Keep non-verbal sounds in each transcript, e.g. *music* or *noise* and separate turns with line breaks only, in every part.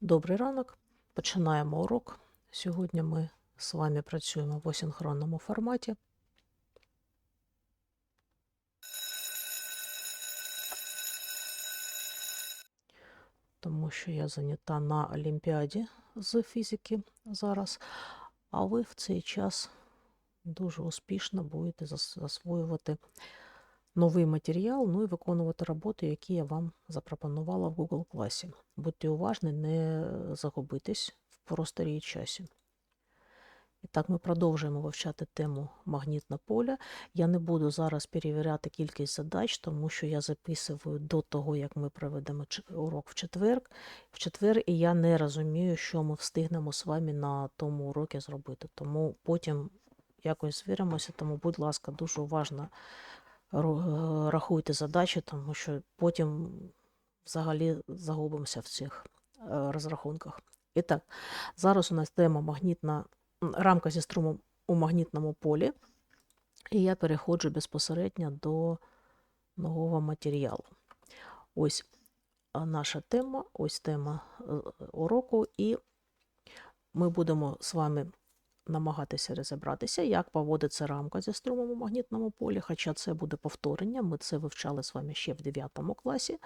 Добрий ранок. Починаємо урок. Сьогодні ми з вами працюємо в асинхронному форматі. Тому що я зайнята на Олімпіаді з фізики зараз, а ви в цей час дуже успішно будете засвоювати новий матеріал, ну і виконувати роботи, які я вам запропонувала в Google класі. Будьте уважні, не загубитесь в просторі і часі. І так, ми продовжуємо вивчати тему магнітне поле. Я не буду зараз перевіряти кількість задач, тому що я записую до того, як ми проведемо урок в четвер. В четвер, і я не розумію, що ми встигнемо з вами на тому уроці зробити. Тому потім якось звіримося, тому, будь ласка, дуже уважно рахуйте задачі, тому що потім взагалі загубимося в цих е, розрахунках. І так, зараз у нас тема магнітна рамка зі струмом у магнітному полі, і я переходжу безпосередньо до нового матеріалу. Ось наша тема, ось тема е, уроку, і ми будемо з вами намагатися розібратися, як поводиться рамка зі струмом у магнітному полі, хоча це буде повторення, ми це вивчали з вами ще в 9 класі.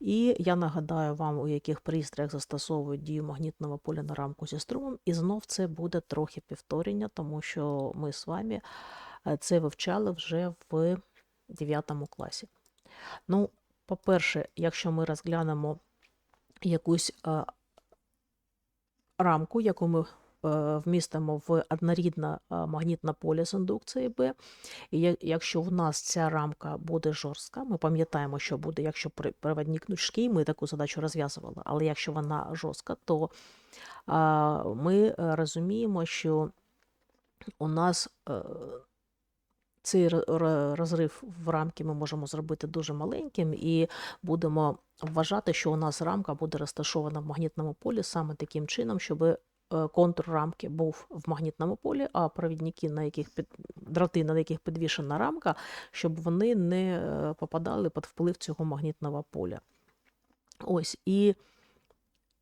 І я нагадаю вам, у яких пристроях застосовують дію магнітного поля на рамку зі струмом. І знов це буде трохи повторення, тому що ми з вами е, це вивчали вже в 9 класі. Ну, по-перше, якщо ми розглянемо якусь е, рамку, яку ми вмістимо в однорідне е, магнітне поле з індукцією B, і якщо в нас ця рамка буде жорстка, ми пам'ятаємо, що буде, якщо проводник гнучкий, ми таку задачу розв'язували, але якщо вона жорстка, то ми е, розуміємо, що у нас е, цей ро- ро- розрив в рамки ми можемо зробити дуже маленьким і будемо вважати, що у нас рамка буде розташована в магнітному полі саме таким чином, щоб е, контур рамки був в магнітному полі, а провідники, на яких під дроти, на яких підвішена рамка, щоб вони не е, попадали під вплив цього магнітного поля. Ось і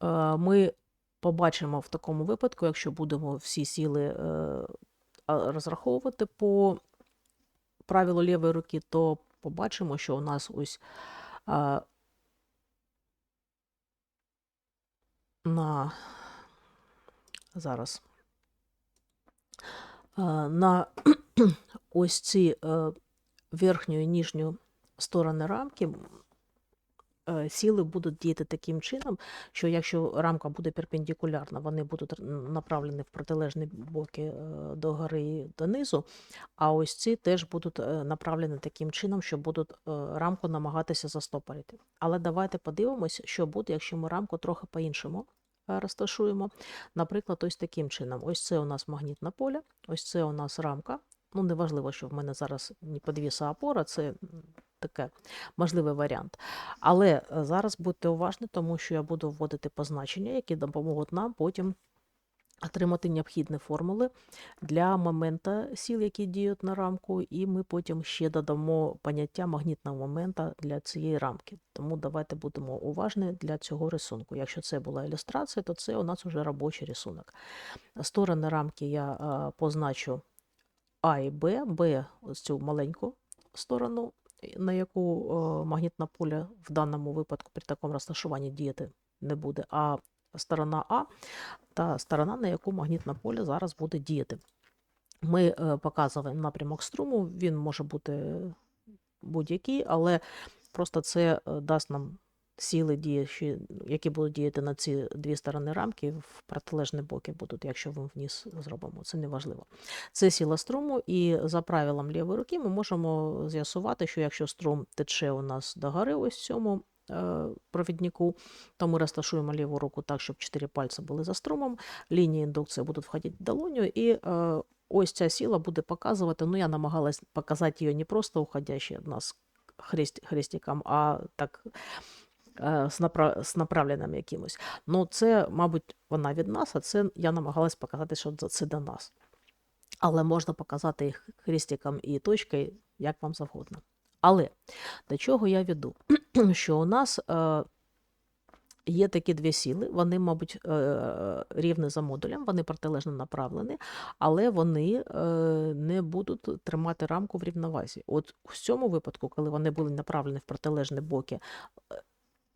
е, ми побачимо в такому випадку, якщо будемо всі сили е, розраховувати по правилу лівої руки, то побачимо, що у нас ось а, на зараз на *clears throat* ось ці е, верхню і нижню сторони рамки е, сили будуть діяти таким чином, що якщо рамка буде перпендикулярна, вони будуть направлені в протилежні боки е, до гори і донизу, а ось ці теж будуть е, направлені таким чином, що будуть е, рамку намагатися застопорити. Але давайте подивимось, що буде, якщо ми рамку трохи по-іншому е, розташуємо. Наприклад, ось таким чином. Ось це у нас магнітне поле, ось це у нас рамка. Ну, неважливо, що в мене зараз не подвіса опора, це таке можливий варіант. Але е, зараз будьте уважні, тому що я буду вводити позначення, які допоможуть нам потім отримати необхідні формули для момента сіл, які діють на рамку, і ми потім ще додамо поняття магнітного момента для цієї рамки. Тому давайте будемо уважні для цього рисунку. Якщо це була ілюстрація, то це у нас вже робочий рисунок. Сторони рамки я е, позначу А і Б, Б ось цю маленьку сторону, на яку е, магнітне поле в даному випадку при такому розташуванні діяти не буде, а сторона А та сторона, на яку магнітне поле зараз буде діяти. Ми е, показуємо напрямок струму, він може бути будь-який, але просто це е, дасть нам сили діючі, які будуть діяти на ці дві сторони рамки, в протилежні боки будуть, якщо ми вниз зробимо. Це не важливо. Це сила струму, і за правилом лівої руки ми можемо з'ясувати, що якщо струм тече у нас до гори, ось цьому то ми розташуємо ліву руку так, щоб чотири пальці були за струмом, лінії індукції будуть входити в долоню, і е, ось ця сила буде показувати, ну я намагалась показати її не просто уходящий від нас хрест, хрестиком, а так е, з, напра- з якимось. Ну, це, мабуть, вона від нас, а це я намагалась показати, що це до нас. Але можна показати їх хрестиком і точкою, як вам завгодно. Але до чого я веду? *clears throat* Що у нас е, Є такі дві сіли, вони, мабуть, е, рівні за модулем, вони протилежно направлені, але вони е, не будуть тримати рамку в рівновазі. От в цьому випадку, коли вони були направлені в протилежні боки е,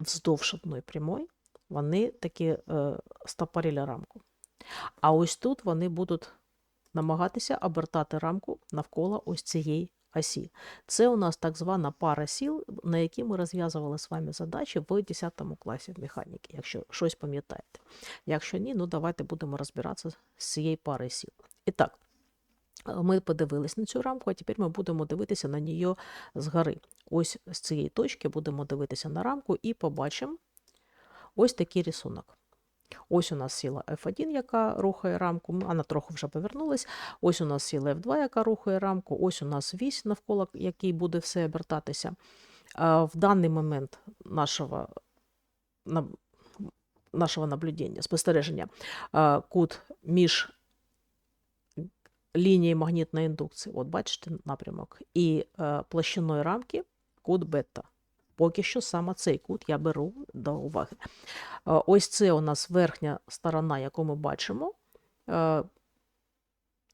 вздовж одної прямої, вони таки е, стопорили рамку. А ось тут вони будуть намагатися обертати рамку навколо ось цієї осі. Це у нас так звана пара сіл, на які ми розв'язували з вами задачі в 10 класі в механіки, якщо щось пам'ятаєте. Якщо ні, ну давайте будемо розбиратися з цієї пари сіл. І так, ми подивились на цю рамку, а тепер ми будемо дивитися на неї згори. Ось з цієї точки будемо дивитися на рамку і побачимо ось такий рисунок. Ось у нас сіла F1, яка рухає рамку, вона трохи вже повернулась. Ось у нас сіла F2, яка рухає рамку, ось у нас вісь, навколо якій буде все обертатися. В даний момент нашого, нашого наблюдення, спостереження, кут між лінією магнітної індукції, от бачите напрямок, і е, площиною рамки кут бета. Поки що саме цей кут я беру до уваги. Е, Ось це у нас верхня сторона, яку ми бачимо. Е,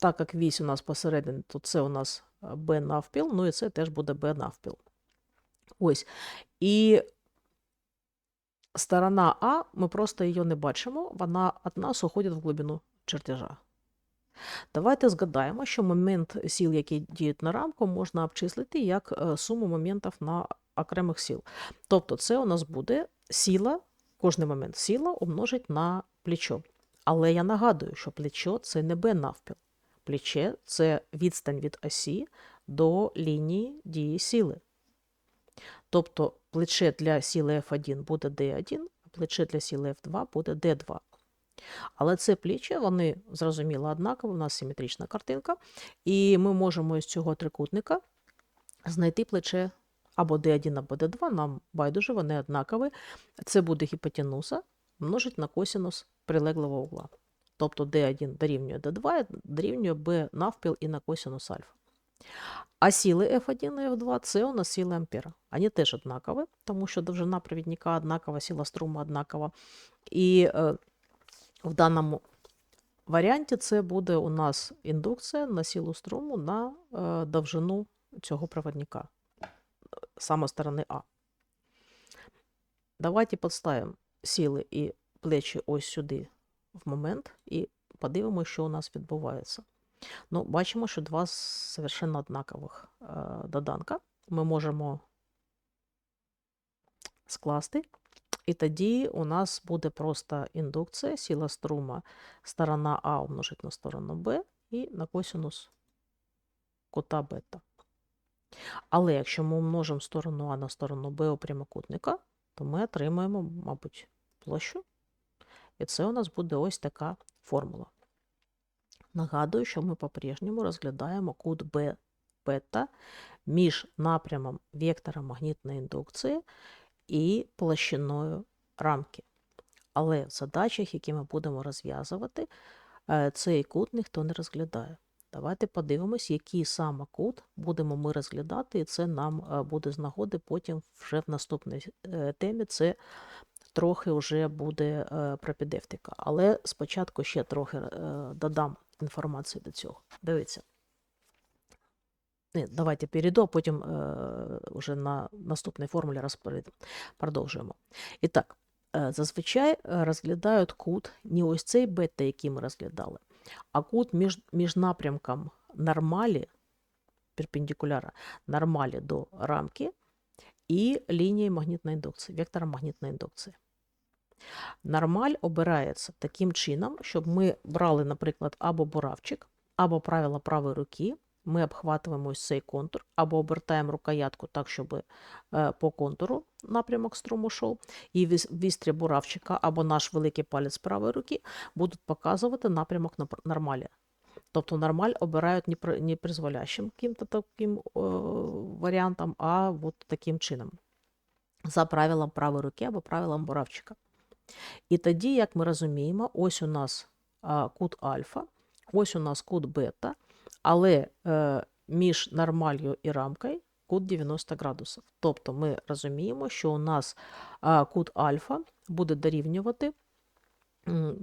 Так як вісь у нас посередині, то це у нас Б навпіл, ну і це теж буде Б навпіл. Ось. І сторона А, ми просто її не бачимо, вона від нас уходить в глибину чертежа. Давайте згадаємо, що момент сіл, які діють на рамку, можна обчислити як е, суму моментів на окремих сіл. Тобто це у нас буде сіла, кожний момент сіла умножить на плечо. Але я нагадую, що плечо це не Б навпіл. Плече це відстань від осі до лінії дії сіли. Тобто плече для сіли F1 буде D1, а плече для сіли F2 буде D2. Але це плече, вони зрозуміло однакові, у нас симетрична картинка, і ми можемо із цього трикутника знайти плече або D1, або D2, нам байдуже, вони однакові. Це буде гіпотенуза множить на косинус прилеглого угла. Тобто D1 дорівнює D2, дорівнює B навпіл і на косинус альфа. А сіли F1 і F2 це у нас сили ампера. Вони теж однакові, тому що довжина провідника однакова, сила струму однакова. І е, в даному варіанті це буде у нас індукція на силу струму на е, довжину цього проводника, саме сторони А. Давайте підставимо сили і плечі ось сюди в момент і подивимося, що у нас відбувається. Ну, бачимо, що два совершенно однакових е, доданка. Ми можемо скласти, і тоді у нас буде просто індукція, сила струма, сторона А умножить на сторону Б і на косинус кута бета. Але якщо ми умножимо сторону А на сторону Б у прямокутника, то ми отримаємо, мабуть, площу. І це у нас буде ось така формула. Нагадую, що ми по-прежньому розглядаємо кут Б бета між напрямом вектора магнітної індукції і площиною рамки. Але в задачах, які ми будемо розв'язувати, е, цей кут ніхто не розглядає. Давайте подивимось, який саме кут будемо ми розглядати, і це нам е, буде з нагоди потім вже в наступній е, темі. Це трохи вже буде е, пропедевтика. Але спочатку ще трохи додам інформацію до цього. Дивіться. Ні, давайте перейду, а потім вже на наступній формулі продовжуємо. І так, зазвичай розглядають кут не ось цей бета, який ми розглядали, а кут між, між напрямком нормалі, перпендикуляра нормалі до рамки і лінією магнітної індукції, вектором магнітної індукції. Нормаль обирається таким чином, щоб ми брали, наприклад, або буравчик, або правило правої руки. Ми обхватуємо ось цей контур, або обертаємо рукоятку так, щоб е, по контуру напрямок струму йшов. І вістря буравчика або наш великий палець правої руки будуть показувати напрямок на нормалі. Тобто нормаль обирають не, при, не призволящим яким-то таким е, варіантом, а от таким чином. За правилом правої руки або правилом буравчика. І тоді, як ми розуміємо, ось у нас а, кут альфа, ось у нас кут бета, але е, між нормалью і рамкою кут 90 градусів. Тобто ми розуміємо, що у нас а, кут альфа буде дорівнювати е,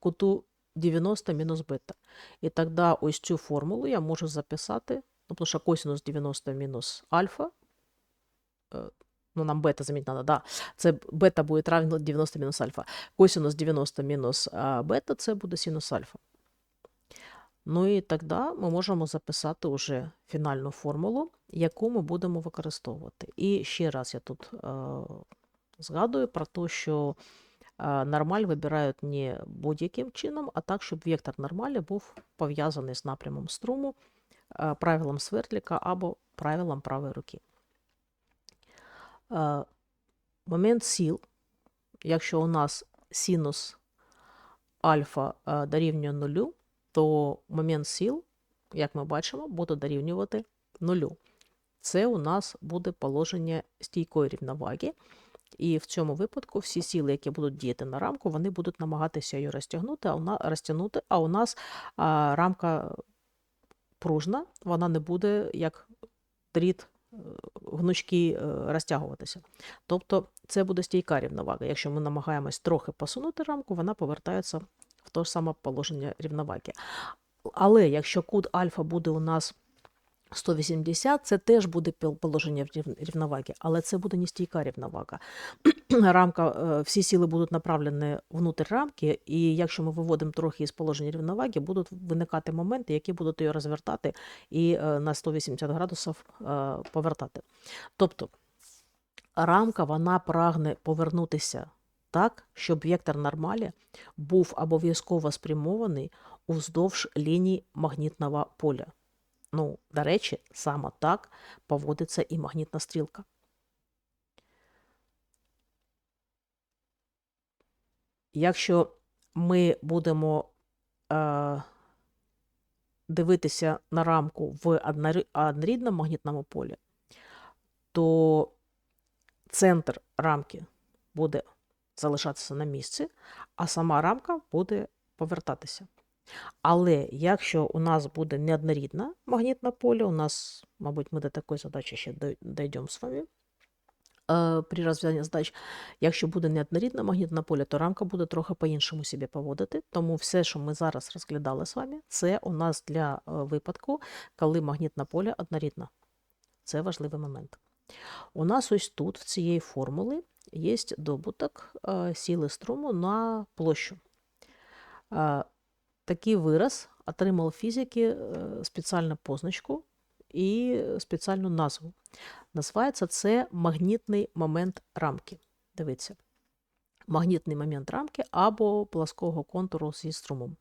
куту 90 мінус бета. І тоді ось цю формулу я можу записати, ну, тому що косинус 90 мінус альфа, е, ну нам бета замінити треба, да. Це бета буде равно 90 мінус альфа. Косинус 90 мінус бета це буде синус альфа. Ну і тоді ми можемо записати вже фінальну формулу, яку ми будемо використовувати. І ще раз я тут е, згадую про те, що е, нормаль вибирають не будь-яким чином, а так, щоб вектор нормалі був пов'язаний з напрямом струму, е, правилом свердліка або правилом правої руки. Е, момент сил, якщо у нас синус альфа е, дорівнює нулю, то момент сил, як ми бачимо, буде дорівнювати нулю. Це у нас буде положення стійкої рівноваги. І в цьому випадку всі сили, які будуть діяти на рамку, вони будуть намагатися її розтягнути, а у нас, розтягнути, а у нас а, рамка пружна, вона не буде як дріт е, гнучки е, розтягуватися. Тобто це буде стійка рівновага. Якщо ми намагаємось трохи посунути рамку, вона повертається в те ж саме положення рівноваги. Але якщо кут альфа буде у нас 180, це теж буде положення рівноваги, але це буде не стійка рівновага. *clears throat* Рамка, е, всі сили будуть направлені внутрь рамки, і якщо ми виводимо трохи із положення рівноваги, будуть виникати моменти, які будуть її розвертати і е, на 180 градусів е, повертати. Тобто рамка вона прагне повернутися так, щоб вектор нормалі був обов'язково спрямований уздовж ліній магнітного поля. Ну, до речі, саме так поводиться і магнітна стрілка. Якщо ми будемо е, дивитися на рамку в однорі- однорідному магнітному полі, то центр рамки буде залишатися на місці, а сама рамка буде повертатися. Але якщо у нас буде неоднорідне магнітне поле, у нас, мабуть, ми до такої задачі ще дійдемо з вами е, при розв'язанні задач. Якщо буде неоднорідне магнітне поле, то рамка буде трохи по-іншому себе поводити. Тому все, що ми зараз розглядали з вами, це у нас для е, випадку, коли магнітне поле однорідне. Це важливий момент. У нас ось тут, в цієї формули, є добуток е, сили струму на площу. Е, Такий вираз отримав фізики е, спеціальну позначку і спеціальну назву. Називається це магнітний момент рамки. Дивіться, магнітний момент рамки або плоского контуру зі струмом.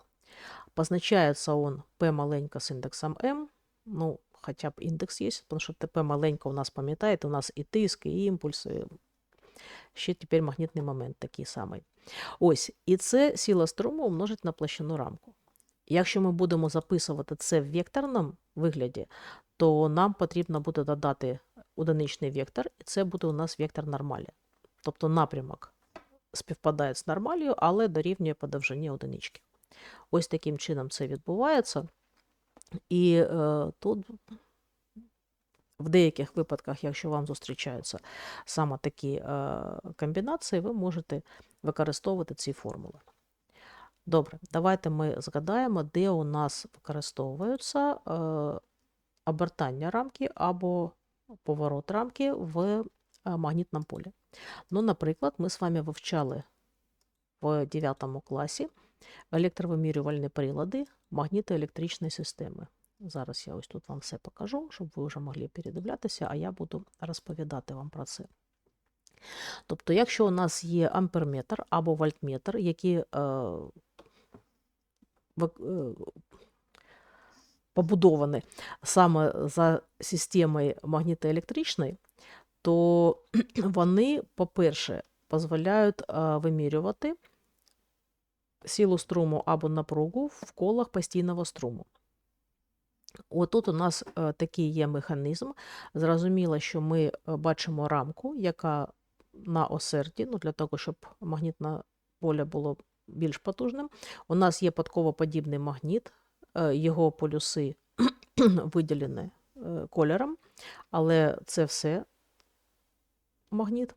Позначається он P маленька з індексом M, ну, хоча б індекс є, тому що ТП маленька у нас, пам'ятаєте, у нас і тиск, і імпульс, і ще тепер магнітний момент такий самий. Ось, і це сила струму умножить на площину рамку. Якщо ми будемо записувати це в векторному вигляді, то нам потрібно буде додати одиничний вектор, і це буде у нас вектор нормалі. Тобто напрямок співпадає з нормалію, але дорівнює по довжині одинички. Ось таким чином це відбувається. І е, тут в деяких випадках, якщо вам зустрічаються саме такі е, комбінації, ви можете використовувати ці формули. Добре, давайте ми згадаємо, де у нас використовуються е, обертання рамки або поворот рамки в е, магнітному полі. Ну, наприклад, ми з вами вивчали в 9 класі електровимірювальні прилади магнітоелектричної системи. Зараз я ось тут вам все покажу, щоб ви вже могли передивлятися, а я буду розповідати вам про це. Тобто, якщо у нас є амперметр або вольтметр, які е, е, побудовані саме за системою магнітоелектричної, то *clears throat* вони, по-перше, дозволяють е, вимірювати силу струму або напругу в колах постійного струму. Отут у нас е, такий є механізм. Зрозуміло, що ми е, бачимо рамку, яка на осерді, ну, для того, щоб магнітне поле було більш потужним. У нас є подковоподібний магніт, е, його полюси *clears throat* виділені кольором, але це все магніт.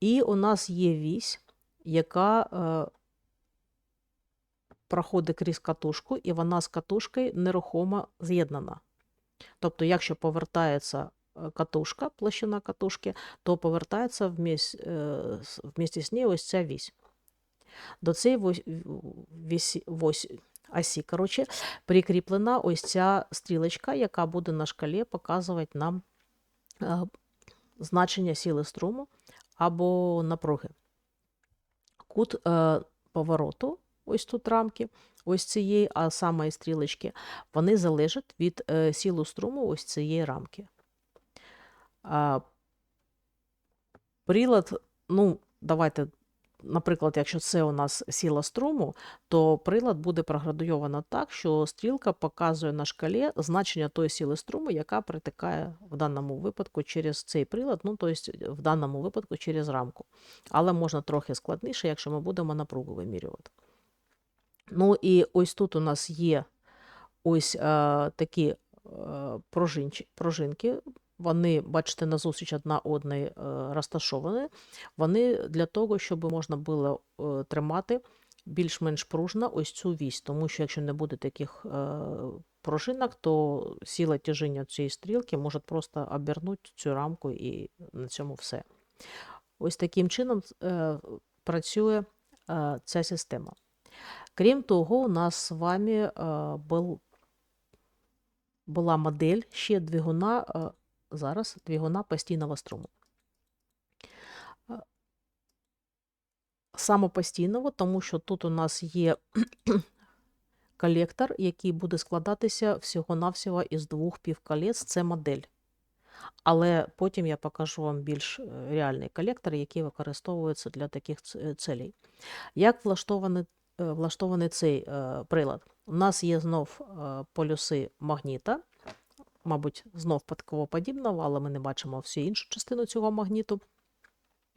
І у нас є вісь, яка проходить крізь катушку, і вона з катушкою нерухомо з'єднана. Тобто, якщо повертається е, катушка, площина катушки, то повертається е, вмісті з нею ось ця вісь. До цієї вось, вісі, вось, осі коротше, прикріплена ось ця стрілочка, яка буде на шкалі показувати нам е, значення сили струму або напруги. Кут е, повороту, ось тут рамки, ось цієї, а саме стрілочки, вони залежать від е, сили струму ось цієї рамки. Прилад, ну, давайте, наприклад, якщо це у нас сила струму, то прилад буде проградуйовано так, що стрілка показує на шкалі значення тої сили струму, яка притикає в даному випадку через цей прилад, ну, тобто в даному випадку через рамку. Але можна трохи складніше, якщо ми будемо напругу вимірювати. Ну і ось тут у нас є ось е, такі е, пружинчі- пружинки. Вони, бачите, назустріч одна одної е, розташовані. Вони для того, щоб можна було тримати більш-менш пружно ось цю вісь. Тому що якщо не буде таких пружинок, то сила тяжіння цієї стрілки може просто обернути цю рамку і на цьому все. Ось таким чином працює ця система. Крім того, у нас з вами е, был, була модель ще двигуна, е, зараз двигуна постійного струму. Е, Самопостійного, тому що тут у нас є *clears throat* колектор, який буде складатися всього-навсього із двох півколець. Це модель. Але потім я покажу вам більш реальний колектор, який використовується для таких ц- цілей. Як влаштований, влаштований цей е, прилад? У нас є знов е, полюси магніта, мабуть, знов подібного, але ми не бачимо всю іншу частину цього магніту.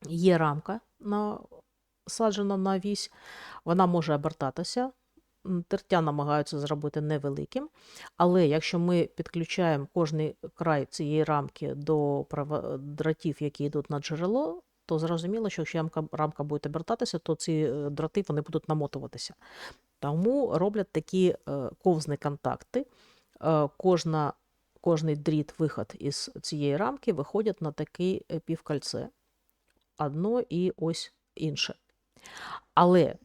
Є рамка насаджена на вісь, вона може обертатися. Тертя намагаються зробити невеликим, але якщо ми підключаємо кожний край цієї рамки до дротів, які йдуть на джерело, то зрозуміло, що якщо рамка, буде обертатися, то ці е, дроти вони будуть намотуватися. Тому роблять такі е, ковзні контакти. Е, Кожна, кожний дріт, виход із цієї рамки виходять на таке е, півкольце. Одно і ось інше. Але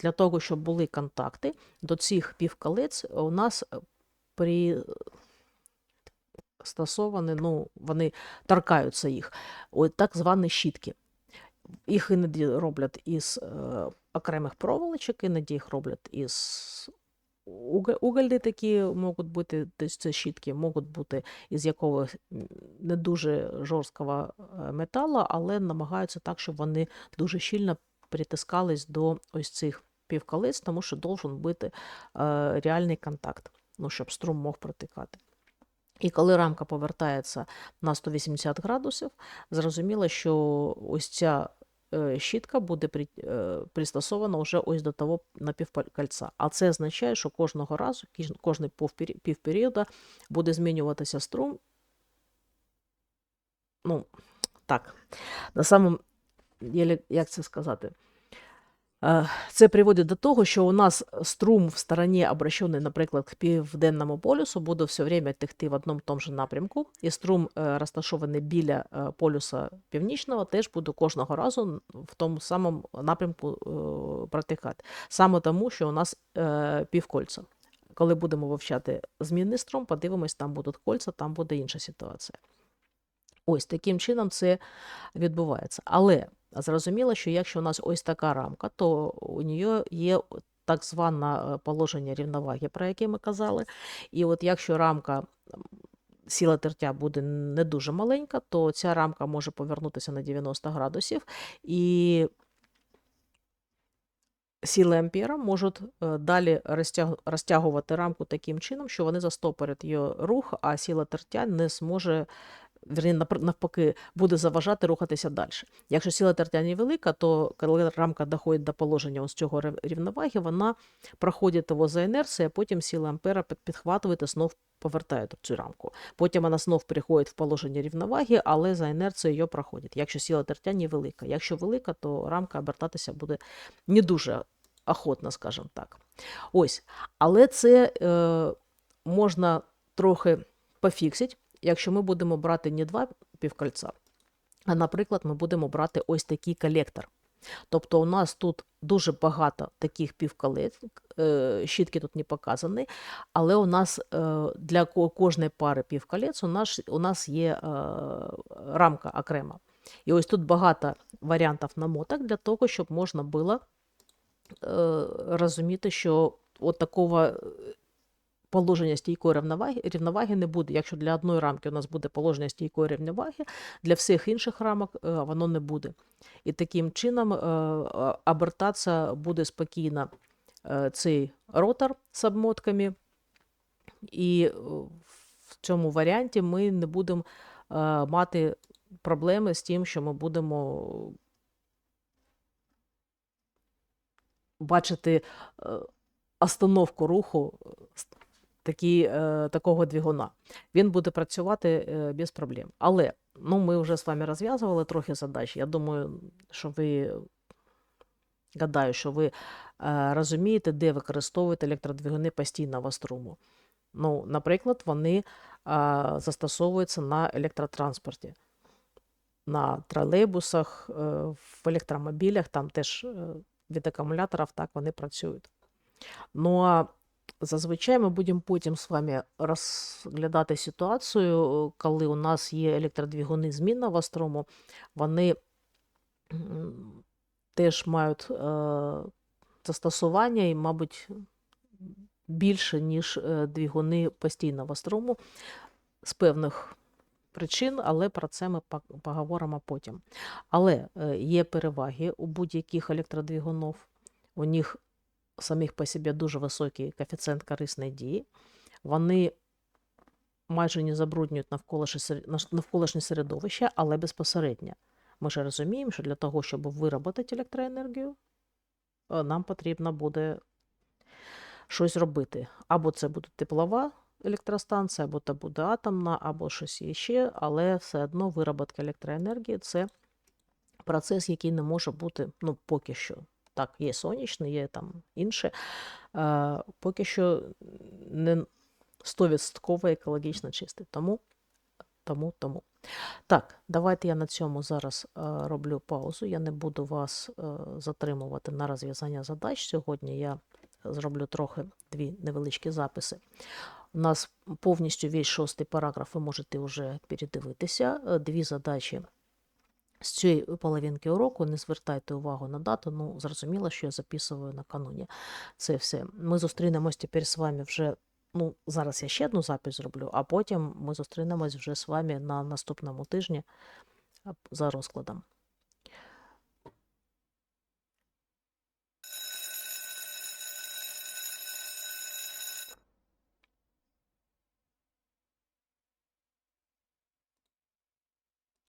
для того, щоб були контакти, до цих півколець у нас при стосовані, ну, вони торкаються їх, ось так звані щітки. Їх іноді роблять із е, окремих проволочок, іноді їх роблять із уг- угольні такі можуть бути, тобто це щітки, можуть бути із якогось не дуже жорсткого е, металу, але намагаються так, щоб вони дуже щільно притискались до ось цих півколець, тому що должен бути е, реальний контакт, ну, щоб струм мог протикати. І коли рамка повертається на 180 градусів, зрозуміло, що ось ця е, щітка буде е, пристосована вже ось до того напівкольця. А це означає, що кожного разу, кожний півперіода буде змінюватися струм. Ну, так, на самом як це сказати? Е, Це приводить до того, що у нас струм в стороні, обращений, наприклад, к південному полюсу, буде все время текти в одному тому ж напрямку, і струм, е, розташований біля е, полюса північного, теж буде кожного разу в тому самому напрямку протикати. Саме тому, що у нас півкольця. Коли будемо вивчати змінний струм, подивимось, там будуть кольця, там буде інша ситуація. Ось таким чином це відбувається. Але зрозуміло, що якщо у нас ось така рамка, то у нього є так зване е, положення рівноваги, про яке ми казали. І от якщо рамка м, сила тертя буде не дуже маленька, то ця рамка може повернутися на 90 градусів, і сили ампера можуть е, далі розтягувати рамку таким чином, що вони застопорять її рух, а сила тертя не зможе напр- навпаки, буде заважати рухатися далі. Якщо сила тертя невелика, то коли рамка доходить до положення ось цього рівноваги, вона проходить його за інерцією, а потім сила ампера під- підхватує і знов повертають цю рамку. Потім вона знов переходить в положення рівноваги, але за інерцією її проходить, якщо сила тертя невелика. Якщо велика, то рамка обертатися буде не дуже охотно, скажімо так. Ось. Але це е, можна трохи пофіксити, якщо ми будемо брати не два півкольця, а, наприклад, ми будемо брати ось такий колектор. Тобто у нас тут дуже багато таких півколець, е, щітки тут не показані, але у нас е, для кожної пари півколець у нас, у нас є е, рамка окрема. І ось тут багато варіантів намоток для того, щоб можна було розуміти, що от такого положення стійкої рівноваги, рівноваги не буде. Якщо для одної рамки у нас буде положення стійкої рівноваги, для всіх інших рамок е, воно не буде. І таким чином е, обертатися буде спокійно е, цей ротор з обмотками, і в цьому варіанті ми не будемо мати проблеми з тим, що ми будемо бачити остановку руху такі, е, такого двигуна. Він буде працювати е, без проблем. Але ну, ми вже з вами розв'язували трохи задач. Я думаю, що ви гадаю, що ви е, розумієте, де використовують електродвигуни постійного струму. Ну, наприклад, вони застосовуються на електротранспорті, на тролейбусах, в електромобілях, там теж від акумуляторів так вони працюють. Ну а зазвичай ми будемо потім з вами розглядати ситуацію, коли у нас є електродвигуни змінного струму, вони теж мають е, застосування і, мабуть, більше, ніж е, двигуни постійного струму з певних причин, але про це ми поговоримо потім. Але е, є переваги у будь-яких електродвигунів. У них самих по собі дуже високий коефіцієнт корисної дії. Вони майже не забруднюють навколишнє середовище, але безпосередньо. Ми ж розуміємо, що для того, щоб виробити електроенергію, е, нам потрібно буде щось робити. Або це буде теплова електростанція, або це буде атомна, або щось іще, але все одно вироботка електроенергії це процес, який не може бути ну, поки що. Так, є сонячний, є там інше. Е, поки що не 100% екологічно чистий. Тому, тому, тому. Так, давайте я на цьому зараз е, роблю паузу. Я не буду вас е, затримувати на розв'язання задач. Сьогодні я зроблю трохи дві невеличкі записи. У нас повністю весь шостий параграф ви можете вже передивитися. Е, Дві задачі з цієї половинки уроку. Не звертайте увагу на дату. Ну, зрозуміло, що я записую накануні. Це все. Ми зустрінемось тепер з вами вже. Ну, зараз я ще одну запись зроблю, а потім ми зустрінемось вже з вами на наступному тижні за розкладом.